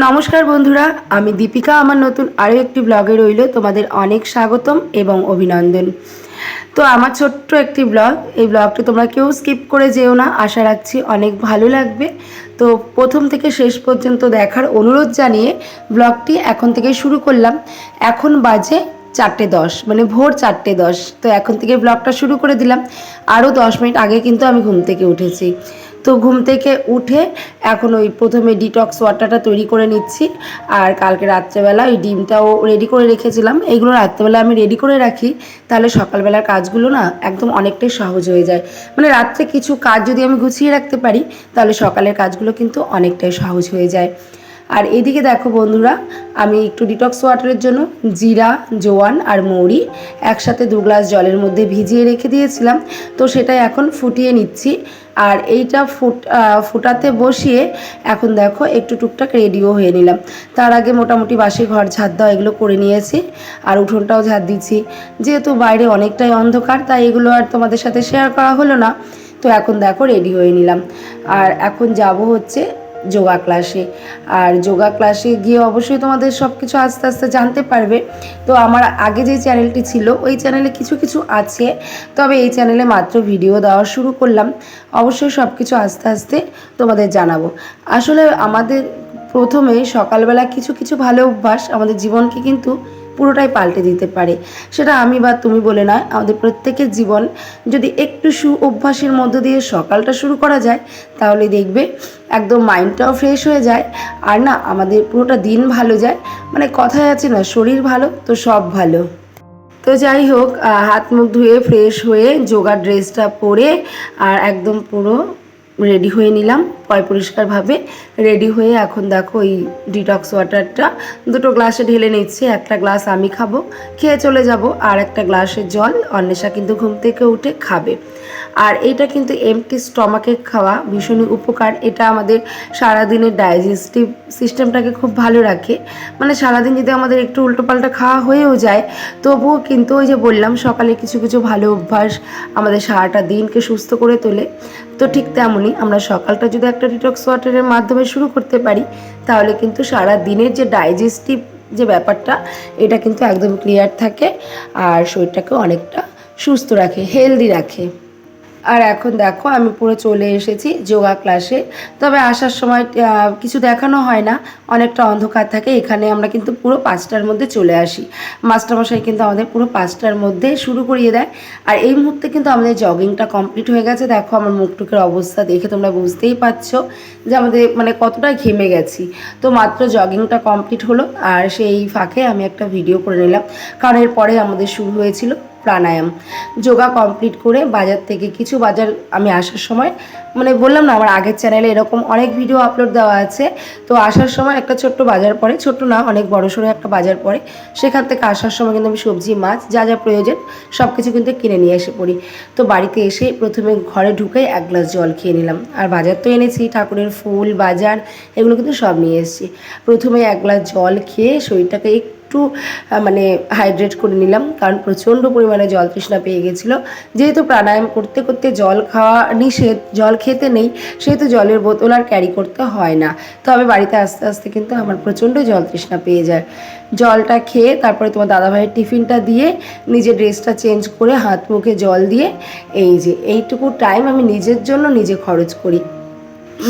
নমস্কার বন্ধুরা, আমি দীপিকা। আমার নতুন আরও একটি ব্লগে রইল তোমাদের অনেক স্বাগতম এবং অভিনন্দন। তো আমার ছোট্ট একটি ব্লগ, এই ব্লগটি তোমরা কেউ স্কিপ করে যেও না, আশা রাখছি অনেক ভালো লাগবে। তো প্রথম থেকে শেষ পর্যন্ত দেখার অনুরোধ জানিয়ে ব্লগটি এখন থেকে শুরু করলাম। এখন বাজে চারটে দশ মানে ভোর চারটে দশ। তো এখন থেকে ব্লগটা শুরু করে দিলাম। আরও দশ মিনিট আগে কিন্তু আমি ঘুম থেকে উঠেছি। তো ঘুম থেকে উঠে এখন ওই প্রথমে ডিটক্স ওয়াটারটা তৈরি করে নিচ্ছি। আর কালকে রাত্রেবেলা ওই ডিমটাও রেডি করে রেখেছিলাম। এগুলো রাত্রেবেলা আমি রেডি করে রাখি, তাহলে সকালবেলার কাজগুলো না একদম অনেকটাই সহজ হয়ে যায়। মানে রাত্রে কিছু কাজ যদি আমি গুছিয়ে রাখতে পারি, তাহলে সকালের কাজগুলো কিন্তু অনেকটাই সহজ হয়ে যায়। আর এদিকে দেখো বন্ধুরা, আমি একটু ডিটক্স ওয়াটারের জন্য জিরা, জোয়ান আর মৌরি একসাথে দু গ্লাস জলের মধ্যে ভিজিয়ে রেখে দিয়েছিলাম। তো সেটাই এখন ফুটিয়ে নিচ্ছি আর এইটা ফুট ফুটাতে বসিয়ে এখন দেখো একটু টুকটাক রেডিও হয়ে নিলাম। তার আগে মোটামুটি বাসি ঘর ঝাড় দেওয়া এগুলো করে নিয়েছি আর উঠোনটাও ঝাড় দিচ্ছি। যেহেতু বাইরে অনেকটাই অন্ধকার, তাই এগুলো আর তোমাদের সাথে শেয়ার করা হলো না। তো এখন দেখো রেডি হয়ে নিলাম। আর এখন যাব হচ্ছে যোগা ক্লাসে। আর যোগা ক্লাসে গিয়ে অবশ্যই তোমাদের সব কিছু আস্তে আস্তে জানতে পারবে। তো আমার আগে যে চ্যানেলটি ছিল, ওই চ্যানেলে কিছু কিছু আছে। তবে এই চ্যানেলে মাত্র ভিডিও দেওয়া শুরু করলাম। অবশ্যই সব কিছু আস্তে আস্তে তোমাদের জানাব। আসলে আমাদের প্রথমে সকালবেলা কিছু কিছু ভালো অভ্যাস আমাদের জীবনকে কিন্তু পুরোটাই পাল্টে দিতে পারে। সেটা আমি বা তুমি বলে নয়, আমাদের প্রত্যেকের জীবন যদি একটু সু অভ্যাসের মধ্য দিয়ে সকালটা শুরু করা যায়, তাহলে দেখবে একদম মাইন্ডটাও ফ্রেশ হয়ে যায়। আর না, আমাদের পুরোটা দিন ভালো যায়। মানে কথায় আছে না, শরীর ভালো তো সব ভালো। তো যাই হোক হাত মুখ ধুয়ে ফ্রেশ হয়ে যোগা ড্রেসটা পরে, আর একদম পুরো রেডি হয়ে নিলাম। পয় পরিষ্কারভাবে রেডি হয়ে এখন দেখো ওই ডিটক্স ওয়াটারটা দুটো গ্লাসে ঢেলে নিচ্ছি, একটা গ্লাস আমি খাব, খেয়ে চলে যাব, আর একটা গ্লাসের জল। অন্বেষা কিন্তু ঘুম থেকে উঠে খাবে। আর এটা কিন্তু এমটি স্টমাকে খাওয়া ভীষণই উপকার। এটা আমাদের সারাদিনের ডাইজেস্টিভ সিস্টেমটাকে খুব ভালো রাখে। মানে সারাদিন যদি আমাদের একটু উল্টোপাল্টা খাওয়া হয়েও যায়, তবুও কিন্তু ওই যে বললাম, সকালে কিছু কিছু ভালো অভ্যাস আমাদের সারাটা দিনকে সুস্থ করে তোলে। তো ঠিক তেমনই আমরা সকালটা যদি একটা ডিটক্স ওয়াটারের মাধ্যমে শুরু করতে পারি, তাহলে কিন্তু সারা দিনের যে ডাইজেস্টিভ যে ব্যাপারটা, এটা কিন্তু একদম ক্লিয়ার থাকে। আর শরীরটাকে অনেকটা সুস্থ রাখে হেলদি রাখে। আর এখন দেখো, আমি পুরো চলে এসেছি যোগা ক্লাসে। তবে আসার সময় কিছু দেখানো হয় না, অনেকটা অন্ধকার থাকে, এখানে আমরা কিন্তু পুরো পাঁচটার মধ্যে চলে আসি। মাস্টারমশাই কিন্তু আমাদের পুরো পাঁচটার মধ্যে শুরু করিয়ে দেয়। আর এই মুহূর্তে কিন্তু আমাদের জগিংটা কমপ্লিট হয়ে গেছে। দেখো আমার মুখটুকের অবস্থা, দেখে তোমরা বুঝতেই পারছ যে আমাদের মানে কতটা ঘেমে গেছি। তো মাত্র জগিংটা কমপ্লিট হলো, আর সেই ফাঁকে আমি একটা ভিডিও করে নিলাম। কারণ এরপরে আমাদের শুরু হয়েছিল। প্রাণায়াম, যোগা কমপ্লিট করে বাজার থেকে কিছু বাজার আমি আসার সময় মানে বললাম না, আমার আগের চ্যানেলে এরকম অনেক ভিডিও আপলোড দেওয়া আছে, তো আসার সময় একটা ছোট্ট বাজার পড়ে, ছোট্ট না, অনেক বড় সড়ো একটা বাজার পড়ে, সেখান থেকে আসার সময় কিন্তু আমি সবজি, মাছ, যা যা প্রয়োজন সব কিছু কিন্তু কিনে নিয়ে এসে পড়ি। তো বাড়িতে এসে প্রথমে ঘরে ঢুকে এক গ্লাস জল খেয়ে নিলাম। আর বাজার তো এনেছি, ঠাকুরের ফুল, বাজার, এগুলো কিন্তু সব নিয়ে এসেছি। প্রথমে এক গ্লাস জল খেয়ে শরীরটাকে একটু একটু মানে হাইড্রেট করে নিলাম। কারণ প্রচণ্ড পরিমাণে জল তৃষ্ণা পেয়ে গেছিল। যেহেতু প্রাণায়াম করতে করতে জল খাওয়া নিষেধ, জল খেতে নেই, সেহেতু জলের বোতল আর ক্যারি করতে হয় না। তবে বাড়িতে আস্তে আস্তে কিন্তু আমার প্রচণ্ড জল তৃষ্ণা পেয়ে যায়। জলটা খেয়ে তারপরে তোমার দাদাভাইয়ের টিফিনটা দিয়ে নিজের ড্রেসটা চেঞ্জ করে হাত মুখে জল দিয়ে, এই যে, এইটুকু টাইম আমি নিজের জন্য নিজে খরচ করি।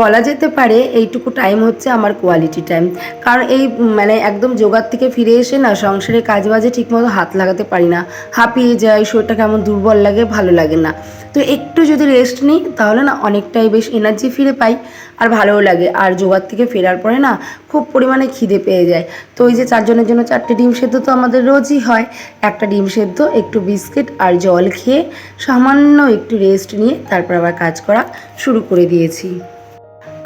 বলা যেতে পারে এইটুকু টাইম হচ্ছে আমার কোয়ালিটি টাইম কারণ এই মানে একদম যোগার থেকে ফিরে এসে না সংসারে কাজ বাজে ঠিকমতো হাত লাগাতে পারি না। হাঁপিয়ে যায় শরীরটা কেমন দুর্বল লাগে, ভালো লাগে না। তো একটু যদি রেস্ট নিই, তাহলে না অনেকটাই বেশ এনার্জি ফিরে পাই আর ভালোও লাগে। আর জোগাড় থেকে ফেরার পরে না খুব পরিমাণে খিদে পেয়ে যায়। তো ওই যে চারজনের জন্য চারটে ডিম সেদ্ধ তো আমাদের রোজই হয়। একটা ডিম সেদ্ধ, একটু বিস্কিট আর জল খেয়ে সামান্য একটু রেস্ট নিয়ে তারপর আবার কাজ করা শুরু করে দিয়েছি।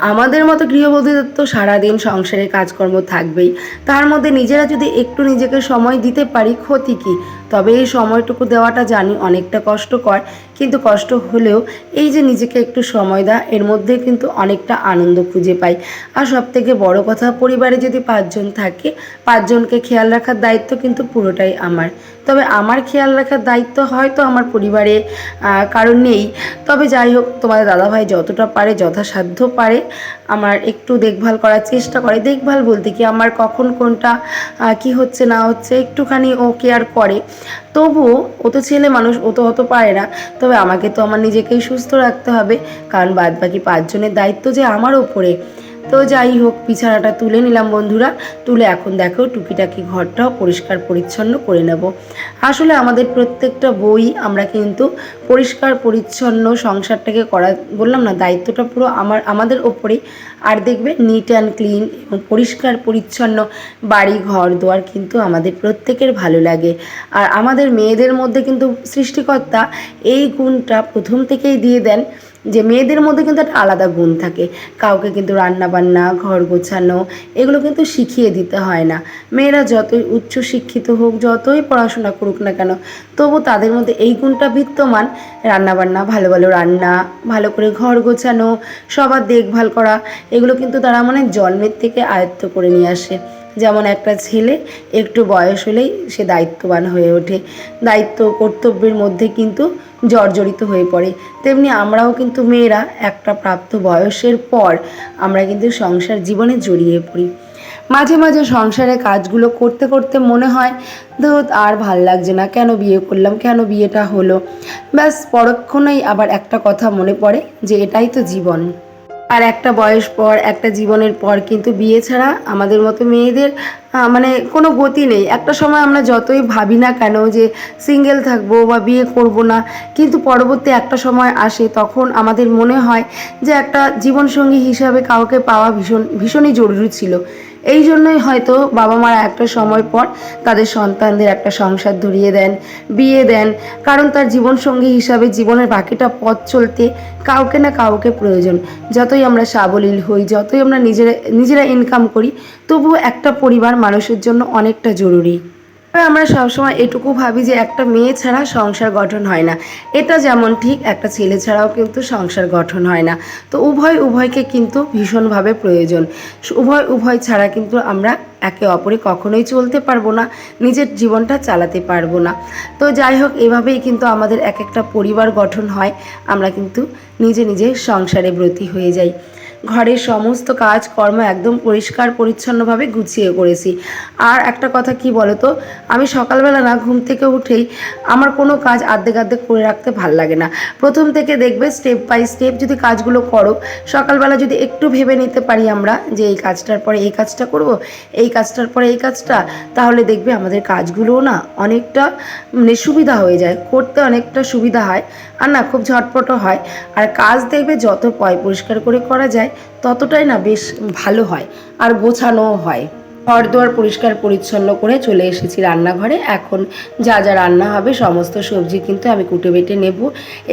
আমাদের মতো গৃহবধূদের তো সারাদিন সংসারের কাজকর্ম থাকবেই। তার মধ্যে নিজেরা যদি একটু নিজেকে সময় দিতে পারি, ক্ষতি কী? তবে এই সময়টুকু দেওয়াটা জানি অনেকটা কষ্টকর, কিন্তু কষ্ট হলেও এই যে নিজেকে একটু সময় দেওয়া এর মধ্যে কিন্তু অনেকটা আনন্দ খুঁজে পাই। আর সব থেকে বড় কথা, পরিবারে যদি পাঁচজন থাকে, পাঁচজনকে খেয়াল রাখার দায়িত্ব কিন্তু পুরোটাই আমার। তবে আমার খেয়াল রাখার দায়িত্ব হয়তো আমার পরিবারে কারণ নেই। তবে যাই হোক, তোমাদের দাদাভাই যতটা পারে, যথাসাধ্য পারে, আমার একটু দেখভাল করার চেষ্টা করে। দেখভাল বলতে কি, আমার কখন কোনটা কি হচ্ছে না হচ্ছে, একটুখানি ও কেয়ার করে। তবুও ও তো ছেলে মানুষ, ও তো অত পারে না। তবে আমাকে তো আমার নিজেকেই সুস্থ রাখতে হবে। কারণ বাদ বাকি পাঁচজনের দায়িত্ব যে আমার ওপরে। তো যাই হোক, বিছানাটা তুলে নিলাম বন্ধুরা। তুলে এখন দেখো টুকিটাকি ঘরটাও পরিষ্কার পরিচ্ছন্ন করে নেব। আসলে আমাদের প্রত্যেকটা বই আমরা কিন্তু পরিষ্কার পরিচ্ছন্ন সংসারটাকে করা, বললাম না, দায়িত্বটা পুরো আমার, আমাদের ওপরেই আর দেখবে নিট অ্যান্ড ক্লিন এবং পরিষ্কার পরিচ্ছন্ন বাড়ি, ঘর, দোয়ার কিন্তু আমাদের প্রত্যেকের ভালো লাগে। আর আমাদের মেয়েদের মধ্যে কিন্তু সৃষ্টিকর্তা এই গুণটা প্রথম থেকেই দিয়ে দেন। যে মেয়েদের মধ্যে কিন্তু একটা আলাদা গুণ থাকে। কাউকে কিন্তু রান্না বান্না ঘর গোছানো এগুলো কিন্তু শিখিয়ে দিতে হয় না। মেয়েরা যতই উচ্চ শিক্ষিত হোক, যতই পড়াশোনা করুক না কেন, তবু তাদের মধ্যে এই গুণটা বিদ্যমান। রান্না বান্না ভালো ভালো রান্না, ভালো করে ঘর গোছানো, সবার দেখভাল করা, এগুলো কিন্তু তারা মানে জন্মের থেকে আয়ত্ত করে নিয়ে আসে। যেমন একটা ছেলে, একটু বয়স হলেই সে দায়িত্ববান হয়ে ওঠে। দায়িত্ব কর্তব্যের মধ্যে কিন্তু জর্জরিত হয়ে পড়ে। তেমনি আমরাও কিন্তু মেয়েরা একটা প্রাপ্ত বয়সের পর আমরা কিন্তু সংসার জীবনে জড়িয়ে পড়ি। মাঝে মাঝে সংসারে কাজগুলো করতে করতে মনে হয় ধর আর ভালো লাগছে না, কেন বিয়ে করলাম, কেন বিয়েটা হলো? ব্যাস, পরক্ষণেই আবার একটা কথা মনে পড়ে যে এটাই তো জীবন। আর একটা বয়স পর, একটা জীবনের পর কিন্তু বিয়ে ছাড়া আমাদের মতো মেয়েদের মানে কোনো গতি নেই। একটা সময় আমরা যতই ভাবি না কেন যে সিঙ্গেল থাকব বা বিয়ে করব না, কিন্তু পরবর্তী একটা সময় আসে তখন আমাদের মনে হয় যে একটা জীবনসঙ্গী হিসাবে কাউকে পাওয়া ভীষণ, ভীষণই জরুরি ছিল। এই জন্যই হয়তো বাবা মারা একটা সময় পর তাদের সন্তানদের একটা সংসার ধরিয়ে দেন, বিয়ে দেন। কারণ তার জীবনসঙ্গী হিসাবে জীবনের বাকিটা পথ চলতে কাউকে না কাউকে প্রয়োজন। যতই আমরা সাবলীল হই, যতই আমরা নিজেরা নিজেরা ইনকাম করি, তবুও একটা পরিবার মানুষের জন্য অনেকটা জরুরি। আমরা সবসময় এটুকু ভাবি যে একটা মেয়ে ছাড়া সংসার গঠন হয় না। এটা যেমন ঠিক, একটা ছেলে ছাড়াও কিন্তু সংসার গঠন হয় না। তো উভয় উভয়কে কিন্তু ভীষণভাবে প্রয়োজন। উভয় উভয় ছাড়া কিন্তু আমরা একে অপরে কখনোই চলতে পারব না, নিজের জীবনটা চালাতে পারব না। তো যাই হোক, এভাবেই কিন্তু আমাদের এক একটা পরিবার গঠন হয়। আমরা কিন্তু নিজে নিজে সংসারে ব্রতী হয়ে যাই। ঘরের সমস্ত কাজকর্ম একদম পরিষ্কার, পরিচ্ছন্নভাবে গুছিয়ে করেছি। আর একটা কথা কি বলতো? আমি সকালবেলা না ঘুম থেকে উঠেই আমার কোনো কাজ আর্ধেক আর্ধেক করে রাখতে ভালো লাগে না। প্রথম থেকে দেখবে স্টেপ বাই স্টেপ যদি কাজগুলো করো, সকালবেলা যদি একটু ভেবে নিতে পারি আমরা যে এই কাজটার পরে এই কাজটা করব, এই কাজটার পরে এই কাজটা, তাহলে দেখবে আমাদের কাজগুলোও না অনেকটা মানে সুবিধা হয়ে যায়। করতে অনেকটা সুবিধা হয়। আর না, খুব ঝটপটও হয়। আর কাজ দেখবে যত পয় পরিষ্কার করে করা যায় ততটাই না বেশ ভালো হয় আর গোছানোও হয়। ঘর দুয়ার পরিষ্কার পরিচ্ছন্ন করে চলে এসেছি রান্নাঘরে। এখন যা যা রান্না হবে সমস্ত সবজি কিন্তু আমি কুটে বেটে নেব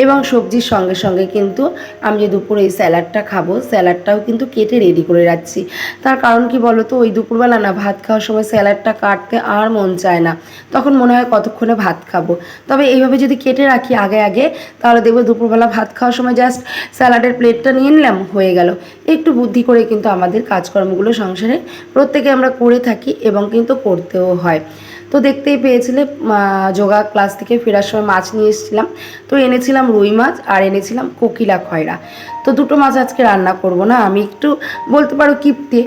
এবং সবজির সঙ্গে সঙ্গে কিন্তু আমি যে দুপুরে এই স্যালাডটা খাব, স্যালাডটাও কিন্তু কেটে রেডি করে রাখছি। তার কারণ কি বলো তো ওই দুপুরবেলা না ভাত খাওয়ার সময় স্যালাডটা কাটতে আর মন চায় না। তখন মনে হয় কতক্ষণে ভাত খাব। তবে এইভাবে যদি কেটে রাখি আগে আগে, তাহলে দেখব দুপুরবেলা ভাত খাওয়ার সময় জাস্ট স্যালাডের প্লেটটা নিয়ে নিলাম, হয়ে গেল। একটু বুদ্ধি করে কিন্তু আমাদের কাজকর্মগুলো সংসারে প্রত্যেকে আমরা করে থাকি এবং কিন্তু করতেও হয়। তো দেখতেই পেয়েছিলে যোগা ক্লাস থেকে ফেরার সময় মাছ নিয়ে এসেছিলাম। তো এনেছিলাম রুই মাছ আর এনেছিলাম কোকিলা খয়রা। তো দুটো মাছ আজকে রান্না করব না, আমি একটু বলতে পারো কিপটে।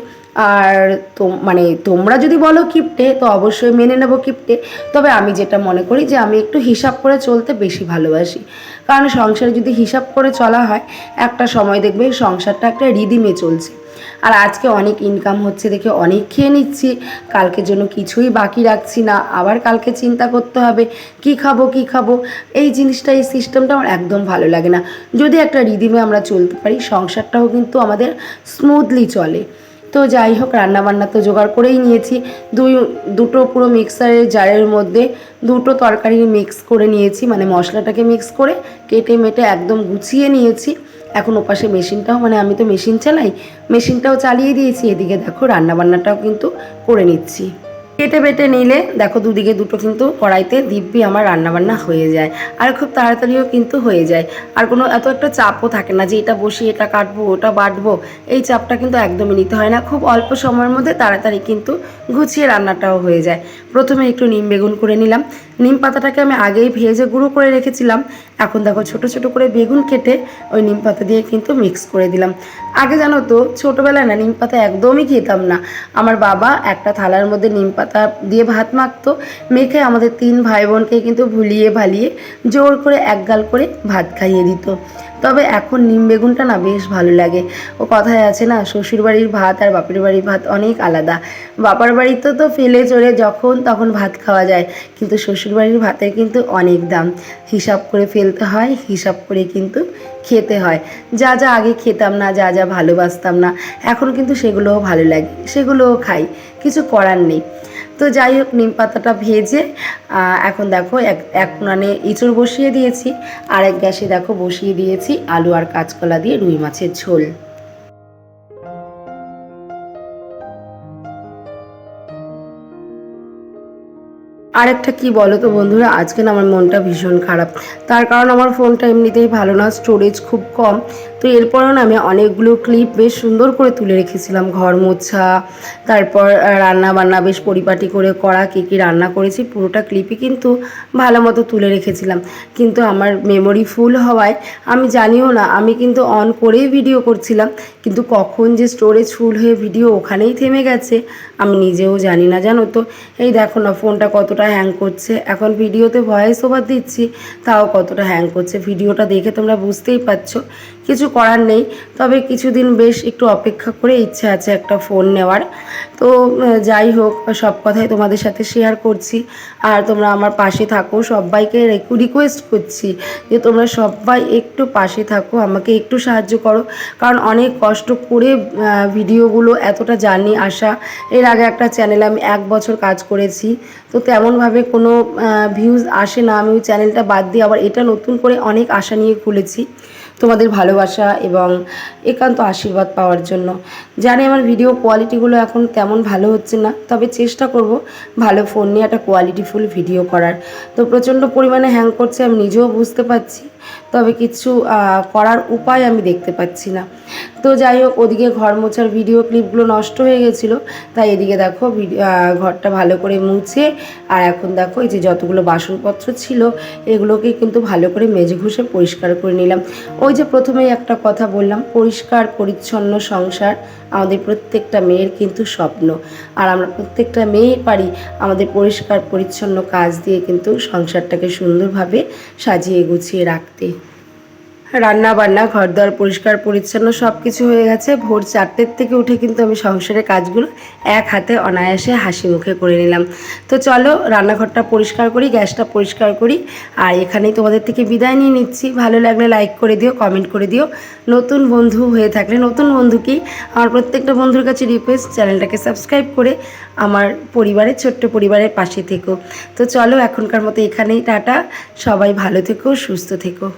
আর তো মানে তোমরা যদি বলো কিপটে, তো অবশ্যই মেনে নেব কিপটে। তবে আমি যেটা মনে করি যে আমি একটু হিসাব করে চলতে বেশি ভালোবাসি। কারণ সংসারে যদি হিসাব করে চলা হয়, একটা সময় দেখবে সংসারটা একটা রিদিমে চলছে। আর আজকে অনেক ইনকাম হচ্ছে দেখে অনেক খেয়ে নিচ্ছি। কালকের জন্য কিছুই বাকি রাখছি না। আবার কালকে চিন্তা করতে হবে, কি খাব কি খাব? এই জিনিসটা, এই সিস্টেমটা আমার একদম ভালো লাগে না। যদি একটা রিদিমে আমরা চলতে পারি, সংসারটাও কিন্তু আমাদের স্মুথলি চলে। তো যাই হোক, রান্নাবান্না তো জোগাড় করেই নিয়েছি। দুই, দুটো পুরো মিক্সারের জারের মধ্যে দুটো তরকারি মিক্স করে নিয়েছি। মানে মশলাটাকে মিক্স করে কেটে মেটে একদম গুছিয়ে নিয়েছি। এখন ওপাশে মেশিনটাও মানে আমি তো মেশিন চালাই, মেশিনটাও চালিয়ে দিয়েছি, এদিকে দেখো রান্নাবান্নাটাও কিন্তু করে নিচ্ছি। কেটে বেটে নিলে, দেখো দুদিকে দুটো কিন্তু কড়াইতে দিব্যি আমার রান্নাবান্না হয়ে যায়, আর খুব তাড়াতাড়িও কিন্তু হয়ে যায়। আর কোনো এত একটা চাপও থাকে না যে এটা বসি এটা কাটবো, ওটা বাটবো, এই চাপটা কিন্তু একদমই নিতে হয় না। খুব অল্প সময়ের মধ্যে তাড়াতাড়ি কিন্তু গুছিয়ে রান্নাটাও হয়ে যায়। প্রথমে একটু নিম বেগুন করে নিলাম নিম পাতাটাকে আমি আগেই ভেজে গুঁড়ো করে রেখেছিলাম। এখন দেখো ছোট ছোট করে বেগুন কেটে ওই নিম পাতা দিয়ে কিন্তু মিক্স করে দিলাম। আগে জানো তো, ছোটোবেলায় না নিম পাতা একদমই খেতাম না। আমার বাবা একটা থালার মধ্যে নিম পাতা দিয়ে ভাত মাখতো, মেখে আমাদের তিন ভাই বোনকে কিন্তু ভুলিয়ে ভালিয়ে জোর করে একগাল করে ভাত খাইয়ে দিত। তবে এখন নিম বেগুনটা না বেশ ভালো লাগে। ও কথায় আছে না শ্বশুর বাড়ির ভাত আর বাপের বাড়ির ভাত অনেক আলাদা। বাবার বাড়িতে তো ফেলে চড়ে যখন তখন ভাত খাওয়া যায়, কিন্তু শ্বশুর বাড়ির ভাতের কিন্তু অনেক দাম। হিসাব করে ফেলতে হয়, হিসাব করে কিন্তু খেতে হয়। যা যা আগে খেতাম না, যা যা ভালোবাসতাম না, এখন কিন্তু সেগুলোও ভালো লাগে, সেগুলোও খাই। কিছু করার নেই। তো যাই হোক, নিম পাতাটা ভেজে এখন দেখো এক এক ইঁচড় বসিয়ে দিয়েছি। আর এক গ্যাসে দেখো বসিয়ে দিয়েছি আলু আর কাঁচকলা দিয়ে রুই মাছের ঝোল। আরেকটা কি বলো তো বন্ধুরা? আজকে না আমার মনটা ভীষণ খারাপ। তার কারণ আমার ফোনটা এমনিতেই ভালো না স্টোরেজ খুব কম। তো এরপরেও না আমি অনেকগুলো ক্লিপ বেশ সুন্দর করে তুলে রেখেছিলাম। ঘর মোছা, তারপর রান্না বান্না বেশ পরিপাটি করে করা, কী কী রান্না করেছি, পুরোটা ক্লিপই কিন্তু ভালো মতো তুলে রেখেছিলাম। কিন্তু আমার মেমোরি ফুল হওয়ায়, আমি জানিও না, আমি কিন্তু অন করেই ভিডিও করছিলাম। কিন্তু কখন যে স্টোরেজ ফুল হয়ে ভিডিও ওখানেই থেমে গেছে। আমি নিজেও জানি না, জানো তো? এই দেখো না, ফোনটা কতটা হ্যাং করছে। এখন ভিডিওতে ভয়েস ওভার দিচ্ছি, তাও কতটা হ্যাং করছে। ভিডিওটা দেখে তোমরা বুঝতেই পারছ। কিছু করার নেই। তবে কিছুদিন বেশ একটু অপেক্ষা করে ইচ্ছা আছে একটা ফোন নেওয়ার। তো যাই হোক, সব কথাই তোমাদের সাথে শেয়ার করছি। আর তোমরা আমার পাশে থাকো, সবাইকে রিকোয়েস্ট করছি যে তোমরা সবাই একটু পাশে থাকো, আমাকে একটু সাহায্য করো। কারণ অনেক কষ্ট করে ভিডিওগুলো এতটা জানি আসা এর আগে একটা চ্যানেলে আমি এক বছর কাজ করেছি। তো তেমনভাবে কোনো ভিউজ আসে না। আমি ওই চ্যানেলটা বাদ দিয়ে আবার এটা নতুন করে অনেক আশা নিয়ে খুলেছি। তোমাদের ভালোবাসা এবং একান্ত আশীর্বাদ পাওয়ার জন্য। জানি আমার ভিডিও কোয়ালিটিগুলো এখন তেমন ভালো হচ্ছে না, তবে চেষ্টা করব ভালো ফোন নিয়ে একটা কোয়ালিটিফুল ভিডিও করার। তো প্রচণ্ড পরিমাণে হ্যাং করছে, আমি নিজেও বুঝতে পারছি, তবে কিছু করার উপায় আমি দেখতে পাচ্ছি না। তো যাই হোক, ওদিকে ঘর মোছার ভিডিও ক্লিপগুলো নষ্ট হয়ে গেছিল। তাই এদিকে দেখো ঘরটা ভালো করে মুছে, আর এখন দেখো এই যে যতগুলো বাসনপত্র ছিল, এগুলোকে কিন্তু ভালো করে মেজে ঘষে পরিষ্কার করে নিলাম। ওই যে প্রথমেই একটা কথা বললাম, পরিষ্কার, পরিচ্ছন্ন সংসার আমাদের প্রত্যেকটা মেয়ের কিন্তু স্বপ্ন। আর আমরা প্রত্যেকটা মেয়েই পারি আমাদের পরিষ্কার, পরিচ্ছন্ন কাজ দিয়ে কিন্তু সংসারটাকে সুন্দরভাবে সাজিয়ে গুছিয়ে রাখতে। রান্না বান্না ঘর দর পরিষ্কার, পরিচ্ছন্ন সব কিছু হয়ে গেছে। ভোর চারটের থেকে উঠে কিন্তু আমি সংসারের কাজগুলো এক হাতে অনায়াসে হাসি মুখে করে নিলাম। তো চলো, রান্নাঘরটা পরিষ্কার করি, গ্যাসটা পরিষ্কার করি, আর এখানেই তোমাদের থেকে বিদায় নিয়ে নিচ্ছি। ভালো লাগলে লাইক করে দিও কমেন্ট করে দিও। নতুন বন্ধু হয়ে থাকলে, নতুন বন্ধুকেই আমার প্রত্যেকটা বন্ধুর কাছে রিকোয়েস্ট চ্যানেলটাকে সাবস্ক্রাইব করে আমার পরিবারের, ছোট্ট পরিবারের পাশে থেকো। তো চলো, এখনকার মতো এখানেই, টাটা। সবাই ভালো থেকো, সুস্থ থেকো।